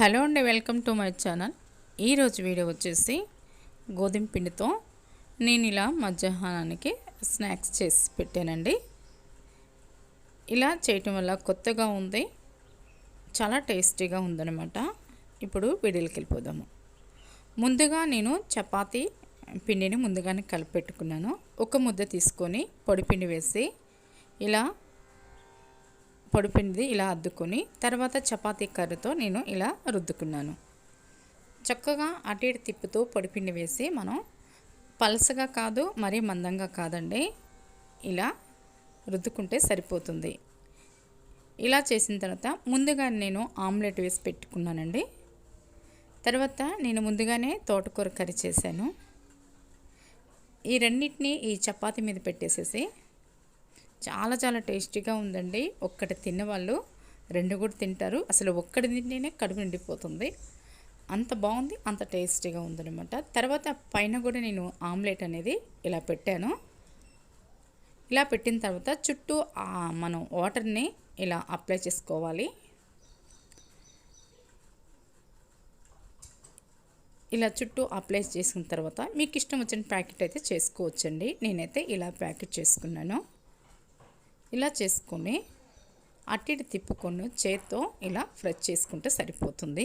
Hello అండి welcome to my channel. ఈరోజు video వచ్చేసి గోధుమ పిండితో నేను ఇలా మధ్యాహ్నానికి స్నాక్స్ చేసి పెట్టానండి. ఇలా చేయటం వల్ల కొత్తగా ఉంది చాలా టేస్టీగా ఉందనమాట ఇప్పుడు వీడియోకి వెళ్ళిపోదాము. ముందుగా నేను చపాతీ పిండిని ముందుగానే కలిపి పెట్టుకున్నాను ఒక ముద్ద తీసుకొని పొడి పిండి వేసి ఇలా పొడిపిండిది ఇలా అద్దుకొని తర్వాత చపాతీ కర్రతో నేను ఇలా రుద్దుకున్నాను. చక్కగా అటు ఇటు తిప్పుతూ పొడిపిండి వేసి మనం పలసగా కాదు మరీ మందంగా కాదండి ఇలా రుద్దుకుంటే సరిపోతుంది. ఇలా చేసిన తర్వాత ముందుగా నేను ఆమ్లెట్ వేసి పెట్టుకున్నానండి. తర్వాత నేను ముందుగానే తోటకూర కర్రీ చేశాను. ఈ రెండింటిని ఈ చపాతీ మీద పెట్టేసేసి చాలా చాలా టేస్టీగా ఉందండి. ఒక్కటి తిన్నవాళ్ళు రెండు కూడా తింటారు. అసలు ఒక్కటి తింటేనే కడుపు నిండిపోతుంది. అంత బాగుంది అంత టేస్టీగా ఉందనమాట తర్వాత పైన కూడా నేను ఆమ్లెట్ అనేది ఇలా పెట్టాను. ఇలా పెట్టిన తర్వాత చుట్టూ మనం వాటర్ని ఇలా అప్లై చేసుకోవాలి. ఇలా చుట్టూ అప్లై చేసుకున్న తర్వాత మీకు ఇష్టం వచ్చిన ప్యాకెట్ అయితే చేసుకోవచ్చండి. నేనైతే ఇలా ప్యాకెట్ చేసుకున్నాను. ఇలా చేసుకొని అట్టిటి తిప్పుకొని చేత్తో ఇలా ఫ్రెష్ చేసుకుంటే సరిపోతుంది.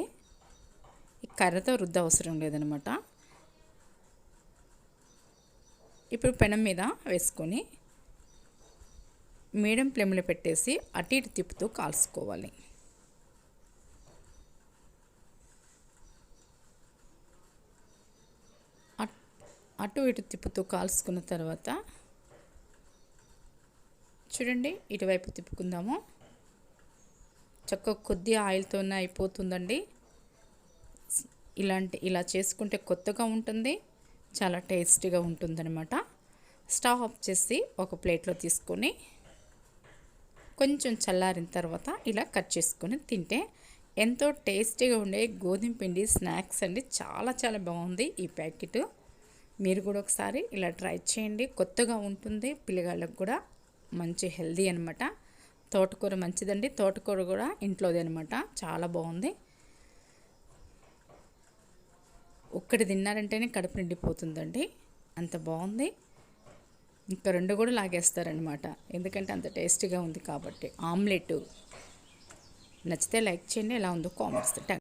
ఈ కర్రతో రుద్ద అవసరం లేదనమాట. ఇప్పుడు పెనం మీద వేసుకొని మీడియం ఫ్లేమ్లో పెట్టేసి అటు ఇటు తిప్పుతూ కాల్చుకోవాలి. అటు ఇటు తిప్పుతూ కాల్చుకున్న తర్వాత చూడండి ఇటువైపు తిప్పుకుందాము. చక్కగా కొద్ది ఆయిల్తోనే అయిపోతుందండి. ఇలాంటి ఇలా చేసుకుంటే కొత్తగా ఉంటుంది చాలా టేస్టీగా ఉంటుందన్నమాట. స్టవ్ ఆఫ్ చేసి ఒక ప్లేట్లో తీసుకొని కొంచెం చల్లారిన తర్వాత ఇలా కట్ చేసుకొని తింటే ఎంతో టేస్టీగా ఉండే గోధుమ పిండి స్నాక్స్ అండి. చాలా చాలా బాగుంది ఈ ప్యాకెట్. మీరు కూడా ఒకసారి ఇలా ట్రై చేయండి. కొత్తగా ఉంటుంది పిల్లగాళ్ళకు కూడా మంచి హెల్దీ అనమాట తోటకూర మంచిదండి. తోటకూర కూడా ఇంట్లోది అనమాట చాలా బాగుంది. ఒక్కటి తిన్నారంటేనే కడుపు నిండిపోతుందండి. అంత బాగుంది. ఇంకా రెండు కూడా లాగేస్తారనమాట ఎందుకంటే అంత టేస్టీగా ఉంది కాబట్టి. ఆమ్లెట్. నచ్చితే లైక్ చేయండి. ఎలా ఉందో కామెంట్స్